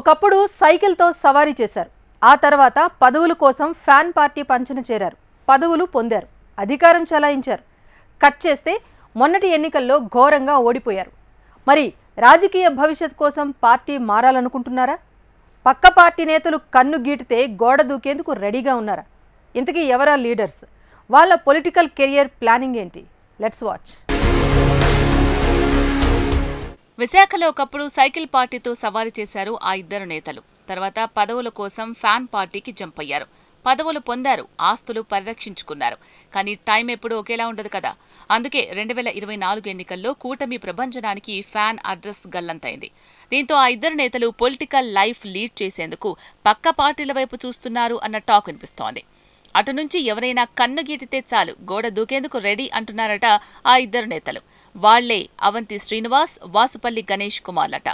ఒకప్పుడు సైకిల్తో సవారీ చేశారు. ఆ తర్వాత పదవుల కోసం ఫ్యాన్ పార్టీ పంచన చేరారు. పదవులు పొందారు. అధికారం చెలాయించారు. కట్ చేస్తే మొన్నటి ఎన్నికల్లో ఘోరంగా ఓడిపోయారు. మరి రాజకీయ భవిష్యత్ కోసం పార్టీ మారాలనుకుంటున్నారా? పక్క పార్టీ నేతలు కన్ను గీటితే గోడ దూకేందుకు రెడీగా ఉన్నారా? ఇంతకీ ఎవరా లీడర్స్? వాళ్ళ పొలిటికల్ కెరియర్ ప్లానింగ్ ఏంటి? Let's watch. విశాఖలో ఒకప్పుడు సైకిల్ పార్టీతో సవారీ చేశారు ఆ ఇద్దరు నేతలు. తర్వాత పదవుల కోసం ఫ్యాన్ పార్టీకి జంప్ అయ్యారు. పదవులు పొందారు ఆస్తులు పరిరక్షించుకున్నారు. కానీ టైం ఎప్పుడూ ఒకేలా ఉండదు కదా. అందుకే రెండు వేల ఇరవై నాలుగు ఎన్నికల్లో కూటమి ప్రభంజనానికి ఫ్యాన్ అడ్రస్ గల్లంతైంది. దీంతో ఆ ఇద్దరు నేతలు పొలిటికల్ లైఫ్ లీడ్ చేసేందుకు పక్క పార్టీల వైపు చూస్తున్నారు అన్న టాక్ వినిపిస్తోంది. అటు నుంచి ఎవరైనా కన్ను గీటితే చాలు గోడ దూకేందుకు రెడీ అంటున్నారట ఆ ఇద్దరు నేతలు. వాళ్ళే అవంతి శ్రీనివాస్ వాసుపల్లి గణేష్ కుమార్లట.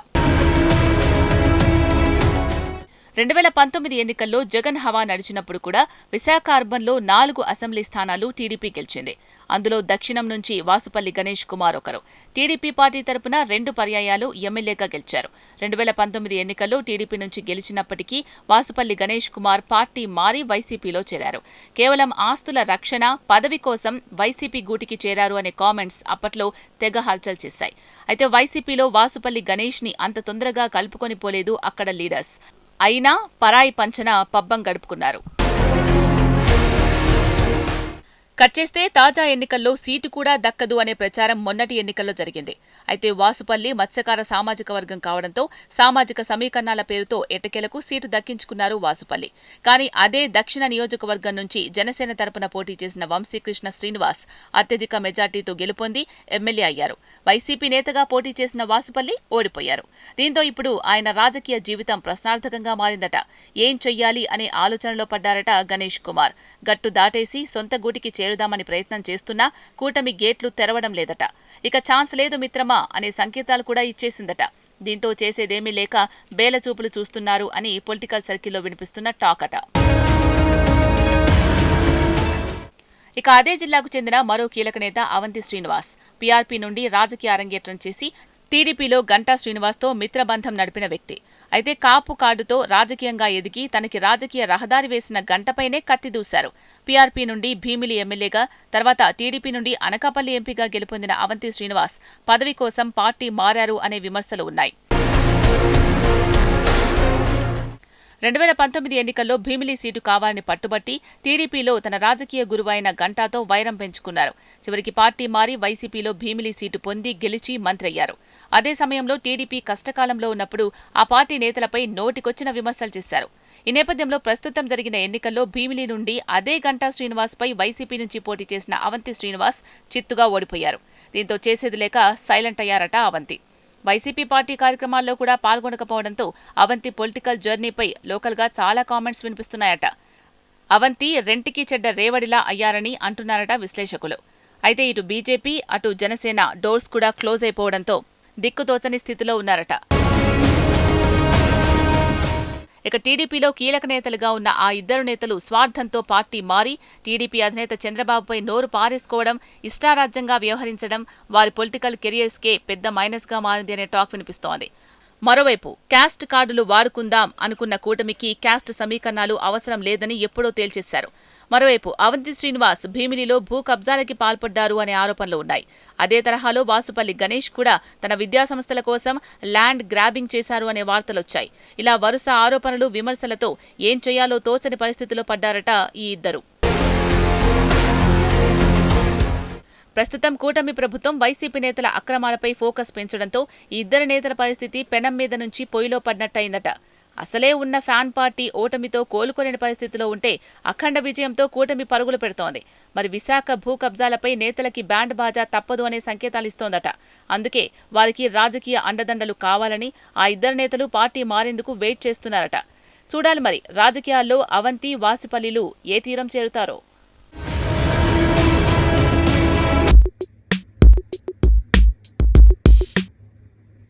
రెండు వేల పంతొమ్మిది ఎన్నికల్లో జగన్ హవా నడిచినప్పుడు కూడా విశాఖ అర్బన్లో నాలుగు అసెంబ్లీ స్థానాలు టీడీపీ గెలిచింది. అందులో దక్షిణం నుంచి వాసుపల్లి గణేష్ కుమార్ ఒకరు. టీడీపీ పార్టీ తరపున రెండు పర్యాయాలు ఎమ్మెల్యేగా గెలిచారు. రెండు వేల పంతొమ్మిది ఎన్నికల్లో టీడీపీ నుంచి గెలిచినప్పటికీ వాసుపల్లి గణేష్ కుమార్ పార్టీ మారి వైసీపీలో చేరారు. కేవలం ఆస్తుల రక్షణ పదవి కోసం వైసీపీ గూటికి చేరారు అనే కామెంట్స్ అప్పట్లో తెగ హల్చల్ చేశాయి. అయితే వైసీపీలో వాసుపల్లి గణేష్ని అంత తొందరగా కలుపుకొని పోలేదు అక్కడ లీడర్స్. అయినా పరాయి పంచన పబ్బం గడుపుకున్నారు. కట్ చేస్తే తాజా ఎన్నికల్లో సీటు కూడా దక్కదు అనే ప్రచారం మొన్నటి ఎన్నికల్లో జరిగింది. అయితే వాసుపల్లి మత్స్యకార సామాజిక వర్గం కావడంతో సామాజిక సమీకరణాల పేరుతో ఎటకేలకు సీటు దక్కించుకున్నారు వాసుపల్లి. కానీ అదే దక్షిణ నియోజకవర్గం నుంచి జనసేన తరపున పోటీ చేసిన వంశీకృష్ణ శ్రీనివాస్ అత్యధిక మెజార్టీతో గెలుపొంది ఎమ్మెల్యే అయ్యారు. వైసీపీ నేతగా పోటీ చేసిన వాసుపల్లి ఓడిపోయారు. దీంతో ఇప్పుడు ఆయన రాజకీయ జీవితం ప్రశ్నార్థకంగా మారిందట. ఏం చెయ్యాలి అనే ఆలోచనలో పడ్డారట గణేష్ కుమార్. గట్టు దాటేసి సొంత గూటికి చేరుదామని ప్రయత్నం చేస్తున్నా కూటమి గేట్లు తెరవడం లేదట. ఇక ఛాన్స్ లేదు మిత్రమా అనే సంకేతాలు కూడా ఇచ్చేసిందట. దీంతో చేసేదేమీ లేక బేలచూపులు చూస్తున్నారు అని పొలిటికల్ సర్కిల్లో వినిపిస్తున్న టాక్ అట. ఇక అదే జిల్లాకు చెందిన మరో కీలక నేత అవంతి శ్రీనివాస్. పీఆర్పీ నుండి రాజకీయ అరంగేట్రం చేసి టీడీపీలో గంటా శ్రీనివాస్తో మిత్రబంధం నడిపిన వ్యక్తి. అయితే కాపు కార్డుతో రాజకీయంగా ఎదిగి తనకి రాజకీయ రహదారి వేసిన గంటపైనే కత్తి దూశారు. పీఆర్పీ నుండి భీమిలి ఎమ్మెల్యేగా తర్వాత టీడీపీ నుండి అనకాపల్లి ఎంపీగా గెలుపొందిన అవంతి శ్రీనివాస్ పదవి కోసం పార్టీ మారారు అనే విమర్శలు ఉన్నాయి. రెండు వేల పంతొమ్మిది ఎన్నికల్లో భీమిలి సీటు కావాలని పట్టుబట్టి టీడీపీలో తన రాజకీయ గురువైన గంటాతో వైరం పెంచుకున్నారు. చివరికి పార్టీ మారి వైసీపీలో భీమిలి సీటు పొంది గెలిచి మంత్రయ్యారు. అదే సమయంలో టీడీపీ కష్టకాలంలో ఉన్నప్పుడు ఆ పార్టీ నేతలపై నోటికొచ్చిన విమర్శలు చేశారు. ఈ నేపథ్యంలో ప్రస్తుతం జరిగిన ఎన్నికల్లో భీమిలి నుండి అదే గంటా శ్రీనివాస్పై వైసీపీ నుంచి పోటీ చేసిన అవంతి శ్రీనివాస్ చిత్తుగా ఓడిపోయారు. దీంతో చేసేది లేక సైలెంట్ అయ్యారట అవంతి. వైసీపీ పార్టీ కార్యక్రమాల్లో కూడా పాల్గొనకపోవడంతో అవంతి పొలిటికల్ జర్నీపై లోకల్గా చాలా కామెంట్స్ వినిపిస్తున్నాయట. అవంతి రెంటికి చెడ్డ రేవడిలా అయ్యారని అంటున్నారట విశ్లేషకులు. అయితే ఇటు బీజేపీ అటు జనసేన డోర్స్ కూడా క్లోజ్ అయిపోవడంతో దిక్కుతోచని స్థితిలో ఉన్నారట. ఇక టీడీపీలో కీలక నేతలుగా ఉన్న ఆ ఇద్దరు నేతలు స్వార్థంతో పార్టీ మారి టీడీపీ అధినేత చంద్రబాబుపై నోరు పారేసుకోవడం ఇష్టారాజ్యంగా వ్యవహరించడం వారి పొలిటికల్ కెరియర్స్కే పెద్ద మైనస్గా మారింది అనే టాక్ వినిపిస్తోంది. మరోవైపు క్యాస్ట్ కార్డులు వాడుకుందాం అనుకున్న కూటమికి క్యాస్ట్ సమీకరణాలు అవసరం లేదని ఎప్పుడో తేల్చేశారు. మరోవైపు అవంతి శ్రీనివాస్ భీమిలిలో భూ కబ్జాలకి పాల్పడ్డారు అనే ఆరోపణలు ఉన్నాయి. అదే తరహాలో వాసుపల్లి గణేష్ కూడా తన విద్యాసంస్థల కోసం ల్యాండ్ గ్రాబింగ్ చేశారు అనే వార్తలొచ్చాయి. ఇలా వరుస ఆరోపణలు విమర్శలతో ఏం చేయాలో తోచని పరిస్థితిలో పడ్డారట ఈ ఇద్దరు. ప్రస్తుతం కూటమి ప్రభుత్వం వైసీపీ నేతల అక్రమాలపై ఫోకస్ పెంచడంతో ఈ ఇద్దరు నేతల పరిస్థితి పెనం మీద నుంచి పొయ్యిలో పడినట్టయిందట. అసలే ఉన్న ఫ్యాన్ పార్టీ ఓటమితో కోలుకోలేని పరిస్థితిలో ఉంటే అఖండ విజయంతో కూటమి పరుగులు పెడుతోంది. మరి విశాఖ భూ కబ్జాలపై నేతలకి బ్యాండ్ బాజా తప్పదు అనే సంకేతాలు ఇస్తోందట. అందుకే వారికి రాజకీయ అండదండలు కావాలని ఆ ఇద్దరు నేతలు పార్టీ మారేందుకు వెయిట్ చేస్తున్నారట. చూడాలి మరి రాజకీయాల్లో అవంతి వాసిపల్లిలు ఏ తీరం చేరుతారో.